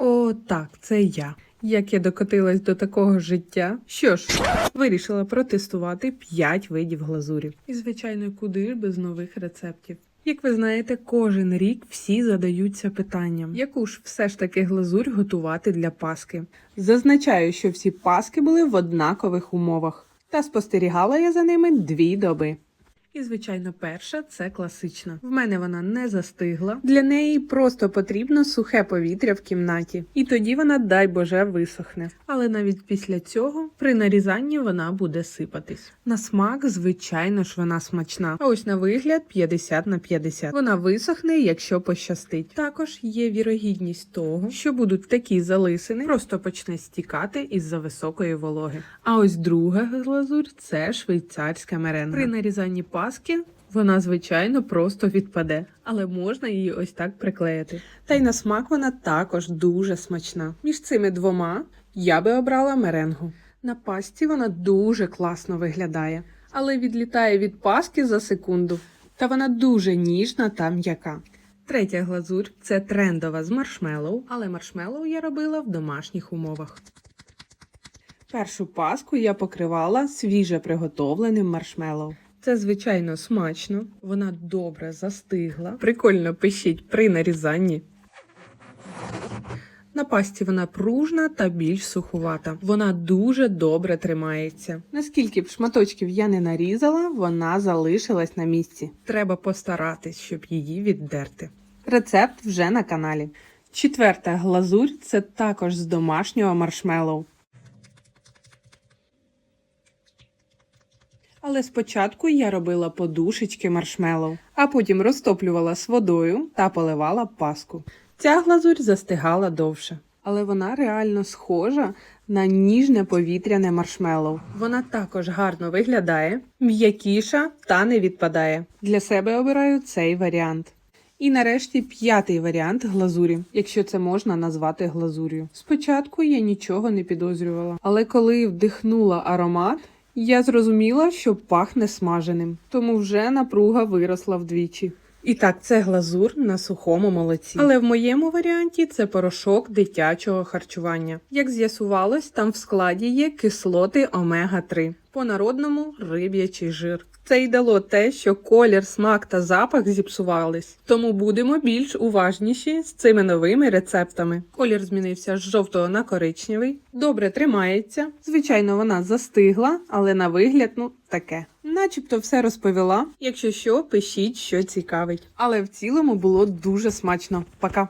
О, так, це я. Як я докотилась до такого життя? Що ж, вирішила протестувати 5 видів глазурів. І, звичайно, куди ж без нових рецептів. Як ви знаєте, кожен рік всі задаються питанням, яку ж все ж таки глазурь готувати для паски. Зазначаю, що всі паски були в однакових умовах, та спостерігала я за ними дві доби. І, звичайно, перша це класична. В мене вона не застигла. Для неї просто потрібно сухе повітря в кімнаті, і тоді вона, дай Боже, висохне. Але навіть після цього при нарізанні вона буде сипатись. На смак, звичайно ж, вона смачна. А ось на вигляд 50 на 50. Вона висохне, якщо пощастить. Також є вірогідність того, що будуть такі залисини, просто почне стікати із-за високої вологи. А ось друга глазурь це швейцарська меренга. При нарізанні паски вона, звичайно, просто відпаде, але можна її ось так приклеїти. Та й на смак вона також дуже смачна. Між цими двома я би обрала меренгу. На пасті вона дуже класно виглядає, але відлітає від паски за секунду. Та вона дуже ніжна та м'яка. Третя глазурь це трендова з маршмеллоу, але маршмеллоу я робила в домашніх умовах. Першу паску я покривала свіже приготовленим маршмеллоу. Це звичайно смачно, вона добре застигла, прикольно пищить при нарізанні. На пасті вона пружна та більш сухувата. Вона дуже добре тримається. Наскільки б шматочків я не нарізала, вона залишилась на місці. Треба постаратись, щоб її віддерти. Рецепт вже на каналі. Четверта глазурь це також з домашнього маршмеллоу. Але спочатку я робила подушечки маршмеллоу, а потім розтоплювала з водою та поливала паску. Ця глазурь застигала довше, але вона реально схожа на ніжне повітряне маршмеллоу. Вона також гарно виглядає, м'якіша та не відпадає. Для себе обираю цей варіант. І нарешті п'ятий варіант глазурі, якщо це можна назвати глазур'ю. Спочатку я нічого не підозрювала, але коли вдихнула аромат, я зрозуміла, що пахне смаженим, тому вже напруга виросла вдвічі. І так, це глазур на сухому молоці. Але в моєму варіанті це порошок дитячого харчування. Як з'ясувалось, там в складі є кислоти омега-3, по-народному риб'ячий жир. Це й дало те, що колір, смак та запах зіпсувались. Тому будемо більш уважніші з цими новими рецептами. Колір змінився з жовтого на коричневий, добре тримається. Звичайно, вона застигла, але на вигляд, ну, таке. Начебто все розповіла. Якщо що, пишіть, що цікавить. Але в цілому було дуже смачно. Пока!